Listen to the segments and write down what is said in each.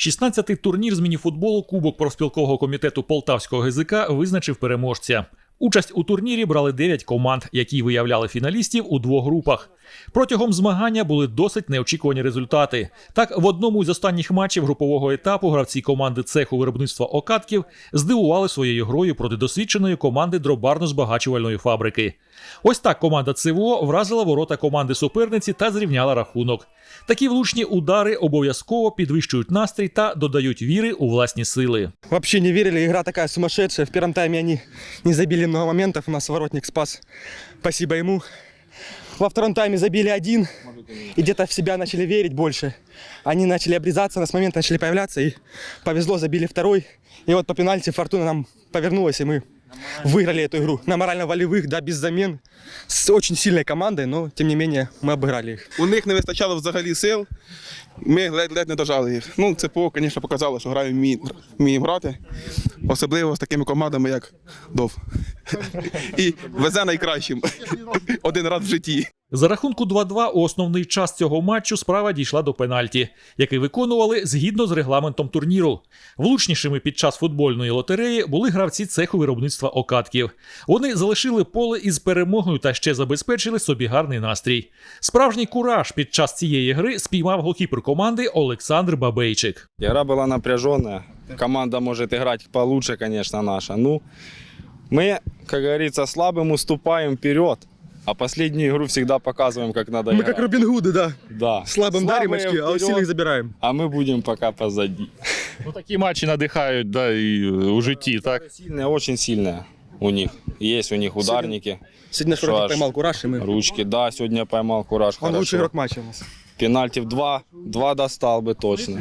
16-й турнір з мініфутболу Кубок профспілкового комітету Полтавського ГЗК визначив переможця. Участь у турнірі брали 9 команд, які виявляли фіналістів у двох групах. Протягом змагання були досить неочікувані результати. Так, в одному із останніх матчів групового етапу гравці команди цеху виробництва окатків здивували своєю грою проти досвідченої команди дробарно-збагачувальної фабрики. Ось так команда ЦВО вразила ворота команди суперниці та зрівняла рахунок. Такі влучні удари обов'язково підвищують настрій та додають віри у власні сили. Вообще не верили, игра такая сумасшедшая. В первом тайме они не забили много моментов, у нас воротник спас. Спасибо ему. Во втором тайме забили один и где-то в себя начали верить больше. Они начали обрезаться, на с момента начали появляться и повезло, забили второй. И вот по пенальти Фортуна нам повернулась, и мы выиграли эту игру. На морально-волевых, да, без замен. С очень сильной командой, но тем не менее мы обыграли их. У них не вистачало взагалі сил. Ми ледь-ледь не дожали їх. Ну, це ПО, звісно, показало, що граємо вміємо, вміємо грати. Особливо з такими командами, як ДОВ. І везе найкращим один раз в житті. За рахунку 2-2 у основний час цього матчу справа дійшла до пенальті, який виконували згідно з регламентом турніру. Влучнішими під час футбольної лотереї були гравці цеху виробництва окатків. Вони залишили поле із перемогою та ще забезпечили собі гарний настрій. Справжній кураж під час цієї гри спіймав голкіпер команди Олександр Бабейчик. Игра была напряженная. Команда может играть получше, конечно, наша. Ну, мы, как говорится, слабым уступаем вперед, а последнюю игру всегда показываем, как надо Мы играть. как Робин Гуды, да. Да. Слабым дарим Слабые очки, а у вперед, сильных забираем. А мы будем пока позади. Ну, такі матчі надихають да, і е, у житті, так? Сильные, очень сильные у них. Есть у них ударники, Сегодня Шо Фортуна аж. поймал кураж, и мы... ручки. Да, сегодня я поймал кураж. Он лучший хорошо. игрок матча у нас. Пенальти в два. Два достал бы точно.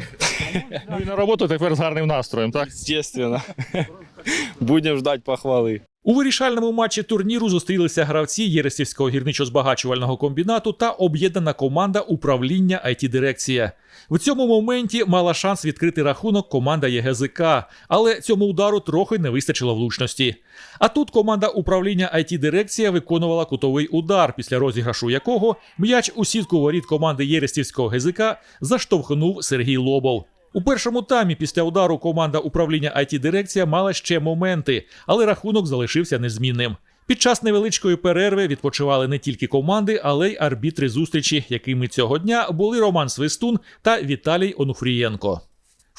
Ну і на роботу тепер з гарним настроєм, так? Естественно. Будем ждать похвалы. У вирішальному матчі турніру зустрілися гравці Єресівського гірничо-збагачувального комбінату та об'єднана команда управління it дирекція В цьому моменті мала шанс відкрити рахунок команда ЄГЗК, але цьому удару трохи не вистачило влучності. А тут команда управління it дирекція виконувала кутовий удар, після розіграшу якого м'яч у сітку воріт команди Єрестівського ГЗК заштовхнув Сергій Лобов. У першому таймі після удару команда управління it дирекція мала ще моменти, але рахунок залишився незмінним. Під час невеличкої перерви відпочивали не тільки команди, але й арбітри зустрічі, якими цього дня були Роман Свистун та Віталій Онуфрієнко.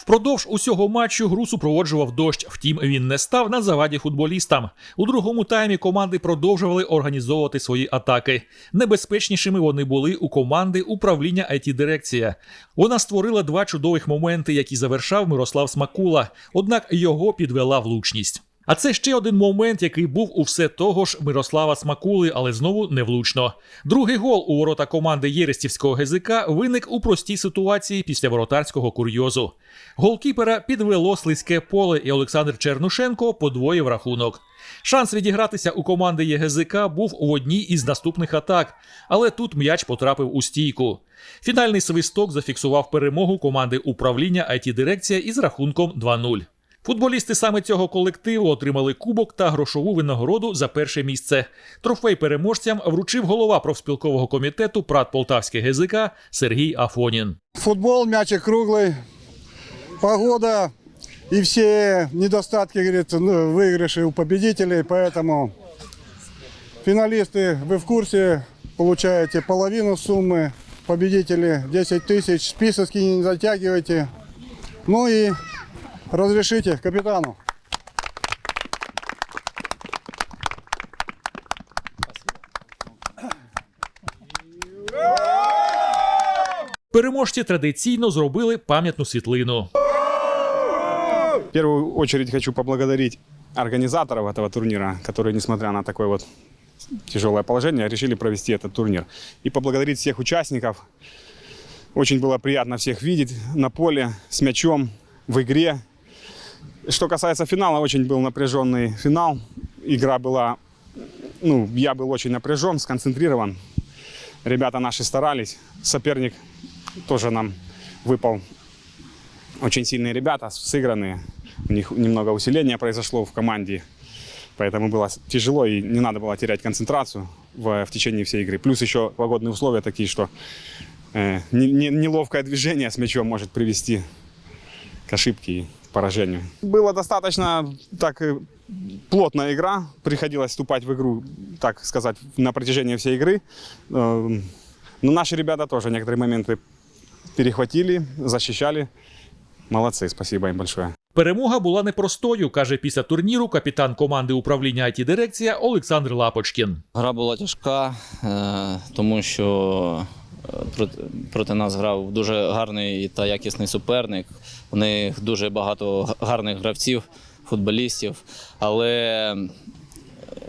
Впродовж усього матчу гру супроводжував дощ, втім він не став на заваді футболістам. У другому таймі команди продовжували організовувати свої атаки. Небезпечнішими вони були у команди управління it дирекція Вона створила два чудових моменти, які завершав Мирослав Смакула, однак його підвела влучність. А це ще один момент, який був у все того ж Мирослава Смакули, але знову невлучно. Другий гол у ворота команди Єрестівського ГЗК виник у простій ситуації після воротарського курйозу. Голкіпера підвело слизьке поле, і Олександр Чернушенко подвоїв рахунок. Шанс відігратися у команди ЄГЗК був у одній із наступних атак, але тут м'яч потрапив у стійку. Фінальний свисток зафіксував перемогу команди управління it дирекція із рахунком 2-0. Футболісти саме цього колективу отримали кубок та грошову винагороду за перше місце. Трофей переможцям вручив голова профспілкового комітету Прат Полтавське ГЗК Сергій Афонін. Футбол, мячик круглый, погода и все недостатки, говорит, ну, выигрыши у победителей, поэтому финалисты, вы в курсе, получаете половину суммы, победители 10 тысяч, списочки не затягивайте, ну и разрешите капитану. Переможці традиційно зробили пам'ятну світлину. В первую очередь хочу поблагодарить организаторов этого турнира, которые, несмотря на такое вот тяжелое положение, решили провести этот турнир. И поблагодарить всех участников. Очень было приятно всех видеть на поле с мячом в игре. Что касается финала, очень был напряженный финал. Игра была, ну, я был очень напряжен, сконцентрирован. Ребята наши старались. Соперник тоже нам выпал очень сильные ребята, сыгранные. У них немного усиления произошло в команде. Поэтому было тяжело и не надо было терять концентрацию в, в течение всей игры. Плюс еще погодные условия такие, что э, не- не- неловкое движение с мячом может привести к ошибке поражению. Была достаточно так э, плотная игра. Приходилось вступать в игру, так сказать, на протяжении всей игры. Эм, Но наши ребята тоже некоторые моменты перехватили, защищали. Молодцы, спасибо им большое. Перемога була непростою, каже після турніру капітан команди управління it дирекція Олександр Лапочкін. Гра була тяжка, е, тому що е, проти, нас грав дуже гарний та якісний суперник. У них дуже багато гарних гравців, футболістів. Але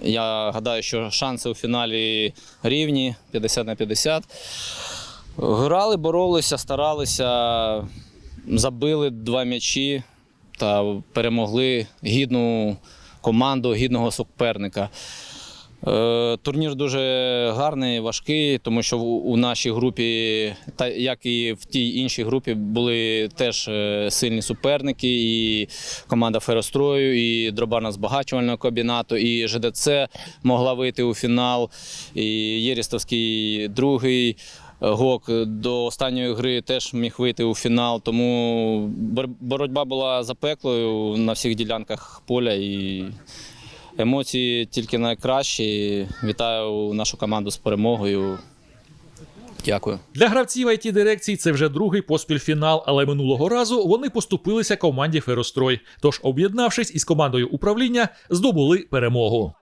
я гадаю, що шанси у фіналі рівні 50 на 50. Грали, боролися, старалися, забили два м'ячі та перемогли гідну команду, гідного суперника. Е, Турнір дуже гарний, важкий, тому що у нашій групі, та як і в тій іншій групі, були теж е, сильні суперники, і команда Ферострою, і дробарно збагачувального комбінату, і ЖДЦ могла вийти у фінал, і Єрістовський другий. е, ГОК до останньої гри теж міг вийти у фінал, тому боротьба була запеклою на всіх ділянках поля і Емоції тільки найкращі. Вітаю нашу команду з перемогою. Дякую. Для гравців it дирекції це вже другий поспіль фінал, але минулого разу вони поступилися команді Ферострой. Тож, об'єднавшись із командою управління, здобули перемогу.